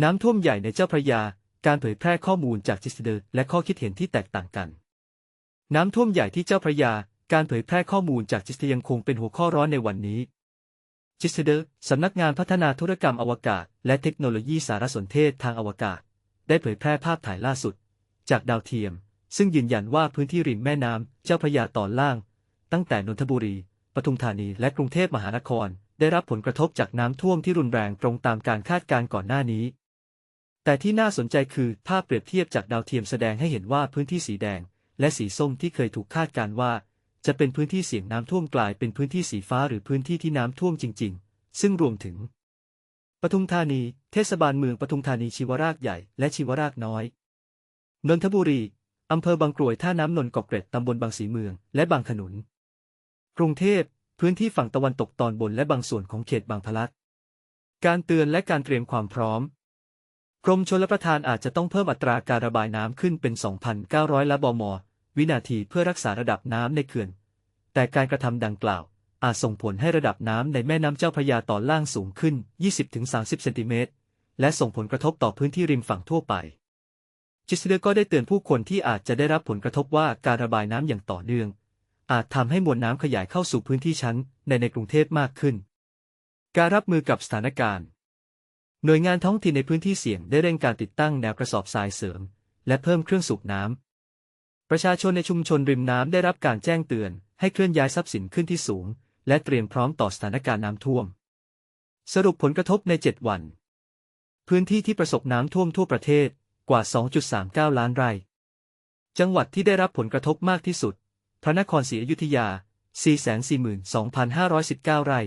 น้ำท่วมใหญ่ในเจ้าพระยา การเผยแพร่ข้อมูลจากจิสเดอร์และข้อคิดเห็นที่แตกต่างกัน น้ำท่วมใหญ่ที่เจ้าพระยา การเผยแพร่ข้อมูลจากจิสเดอร์ยังคงเป็นหัวข้อร้อนในวันนี้ จิสเดอร์สำนักงานพัฒนาธุรกรรมอวกาศ และเทคโนโลยีสารสนเทศทางอวกาศ ได้เผยแพร่ภาพถ่ายล่าสุด จากดาวเทียม ซึ่งยืนยันว่าพื้นที่ริมแม่น้ำเจ้าพระยาตอนล่าง ตั้งแต่นนทบุรี ปทุมธานี และกรุงเทพมหานคร ได้รับผลกระทบจากน้ำท่วมที่รุนแรงตรงตามการคาดการณ์ก่อนหน้านี้ แต่ที่น่าสนใจคือภาพเปรียบเทียบจากดาวเทียมแสดงให้เห็นว่าพื้นที่สีแดง และสีส้มที่เคยถูกคาดการณ์ว่า จะเป็นพื้นที่เสี่ยงน้ำท่วมกลายเป็นพื้นที่สีฟ้าหรือพื้นที่ที่น้ำท่วมจริง ๆ ซึ่งรวมถึง ปทุมธานี เทศบาลเมืองปทุมธานีชีวรากใหญ่และชีวรากน้อย นนทบุรี อำเภอบางกรวยท่าน้ำนนท์เกเกร็ดตำบลบางสีเมือง และบางขนุน กรุงเทพ พื้นที่ฝั่งตะวันตกตอนบนและบางส่วนของเขตบางพลัด การเตือนและการเตรียมความพร้อม กรมชลประทานอาจจะต้องเพิ่มอัตราการระบายน้ำขึ้นเป็น 2,900 ละบม วินาทีเพื่อรักษาระดับน้ำในเขื่อน แต่การกระทำดังกล่าว อาจส่งผลให้ระดับน้ำในแม่น้ำเจ้าพระยาตอนล่างสูงขึ้น 20-30 เซนติเมตร และส่งผลกระทบต่อพื้นที่ริมฝั่งทั่วไป จิสเดอร์ก็ได้เตือนผู้คนที่อาจจะได้รับผลกระทบว่าการระบายน้ำอย่างต่อเนื่อง อาจทำให้มวลน้ำขยายเข้าสู่พื้นที่ชั้นในในกรุงเทพมากขึ้น การรับมือกับสถานการณ์ หน่วยงานท้องถิ่นในพื้นที่เสี่ยงได้เร่งการติดตั้งแนวกระสอบทรายเสริม และเพิ่มเครื่องสูบน้ำ ประชาชนในชุมชนริมน้ำได้รับการแจ้งเตือน ให้เคลื่อนย้ายทรัพย์สินขึ้นที่สูง และเตรียมพร้อมต่อสถานการณ์น้ำท่วม สรุปผลกระทบใน 7 วัน พื้นที่ที่ประสบน้ำท่วมทั่วประเทศกว่า 2.39 ล้านไร่ จังหวัดที่ได้รับผลกระทบมากที่สุด พระนครศรีอยุธยา 442,519 ไร่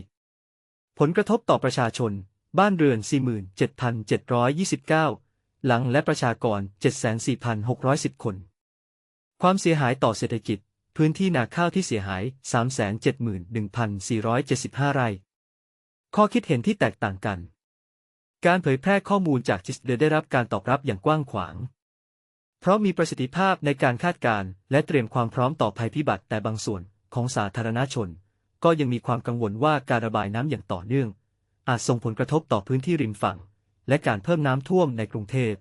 ผลกระทบต่อประชาชน บ้านเรือน 47,729 หลังและประชากร 74,610 คน ความเสียหายต่อเศรษฐกิจ พื้นที่นาข้าวที่เสียหาย 371,475 ไร่ ข้อคิดเห็นที่แตกต่างกัน การเผยแพร่ข้อมูลจากจิสเดอร์ได้รับการตอบรับอย่างกว้างขวาง เพราะมีประสิทธิภาพในการคาดการณ์และเตรียมความพร้อมต่อภัยพิบัติแต่บางส่วนของสาธารณชน ก็ยังมีความกังวลว่าการระบายน้ำอย่างต่อเนื่อง อาจส่งผลกระทบต่อพื้นที่ริมฝั่ง และการเพิ่มน้ำท่วมในกรุงเทพ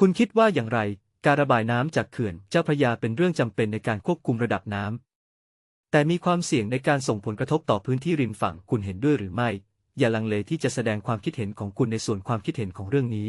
คุณคิดว่าอย่างไร การระบายน้ำจากเขื่อนเจ้าพระยาเป็นเรื่องจำเป็นในการควบคุมระดับน้ำ แต่มีความเสี่ยงในการส่งผลกระทบต่อพื้นที่ริมฝั่งคุณเห็นด้วยหรือไม่ อย่าลังเลที่จะแสดงความคิดเห็นของคุณในส่วนความคิดเห็นของเรื่องนี้